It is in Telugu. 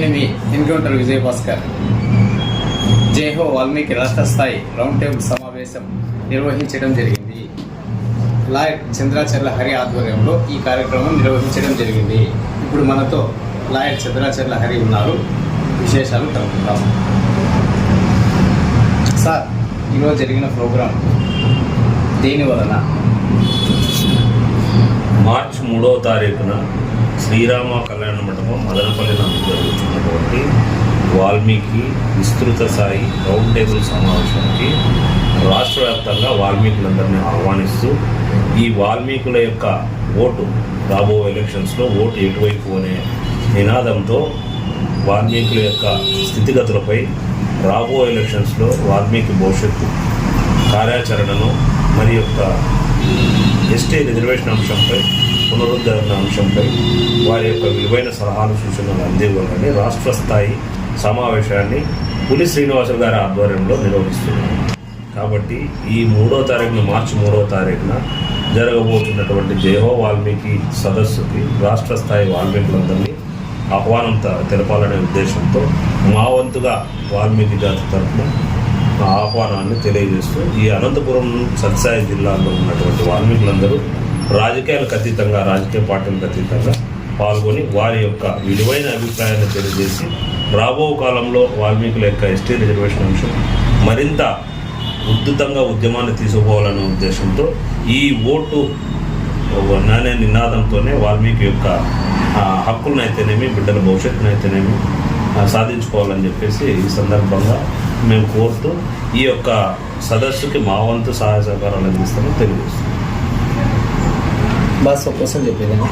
నేను మీ ఎన్కౌంటర్ విజయ్ భాస్కర్ జేహో వాల్మీకి రాష్ట్ర స్థాయి రౌండ్ టేబుల్ సమావేశం నిర్వహించడం జరిగింది. లాయర్ చంద్రాచర్ల హరి ఆధ్వర్యంలో ఈ కార్యక్రమం నిర్వహించడం జరిగింది. ఇప్పుడు మనతో లాయర్ చంద్రాచర్ల హరి ఉన్నారు. విశేషాలు కలుపుతాం సార్ ఈరోజు జరిగిన ప్రోగ్రాం దేని వలన? మార్చ్ మూడవ తారీఖున శ్రీరామ కళ్యాణ మండపం మదనపల్లి నందు జరుగుతున్నటువంటి వాల్మీకి విస్తృత స్థాయి రౌండ్ టేబుల్ సమావేశానికి రాష్ట్ర వ్యాప్తంగా వాల్మీకులందరినీ ఆహ్వానిస్తూ ఈ వాల్మీకుల యొక్క ఓటు రాబో ఎలక్షన్స్లో ఓటు ఎటువైపు అనే నినాదంతో వాల్మీకుల యొక్క స్థితిగతులపై రాబో ఎలక్షన్స్లో వాల్మీకి భవిష్యత్తు కార్యాచరణను మరి యొక్క ఎస్టీ రిజర్వేషన్ అంశంపై పునరుద్ధరణ అంశంపై వారి యొక్క విలువైన సలహాలు సూచనలు అందివ్వాలని రాష్ట్ర స్థాయి సమావేశాన్ని పులి శ్రీనివాసులు గారి ఆధ్వర్యంలో నిర్వహిస్తున్నారు. కాబట్టి ఈ మూడో తారీఖున మార్చి మూడో తారీఖున జరగబోతున్నటువంటి జయహో వాల్మీకి సదస్సుకి రాష్ట్ర స్థాయి వాల్మీకులందరినీ ఆహ్వానం తెలపాలనే ఉద్దేశంతో మా వంతుగా వాల్మీకి జాతి తరఫున ఆహ్వానాన్ని తెలియజేస్తూ ఈ అనంతపురం సత్సాయి జిల్లాలో ఉన్నటువంటి వాల్మీకులందరూ రాజకీయాలకు అతీతంగా రాజకీయ పార్టీలకు అతీతంగా పాల్గొని వారి యొక్క విలువైన అభిప్రాయాన్ని తెలియజేసి రాబో కాలంలో వాల్మీకుల యొక్క ఎస్టీ రిజర్వేషన్ అంశం మరింత ఉద్ధృతంగా ఉద్యమాన్ని తీసుకుపోవాలనే ఉద్దేశంతో ఈ ఓటు నానే నినాదంతోనే వాల్మీకి యొక్క ఆ, హక్కులను అయితేనేమి బిడ్డల భవిష్యత్తునైతేనేమి సాధించుకోవాలని చెప్పేసి ఈ సందర్భంగా మేము కోరుతూ ఈ యొక్క సదస్సుకి మా వంతు సహాయ సహకారాలు అందిస్తామని తెలియజేస్తున్నాం. బస్ ఒక చెప్పేదాన్ని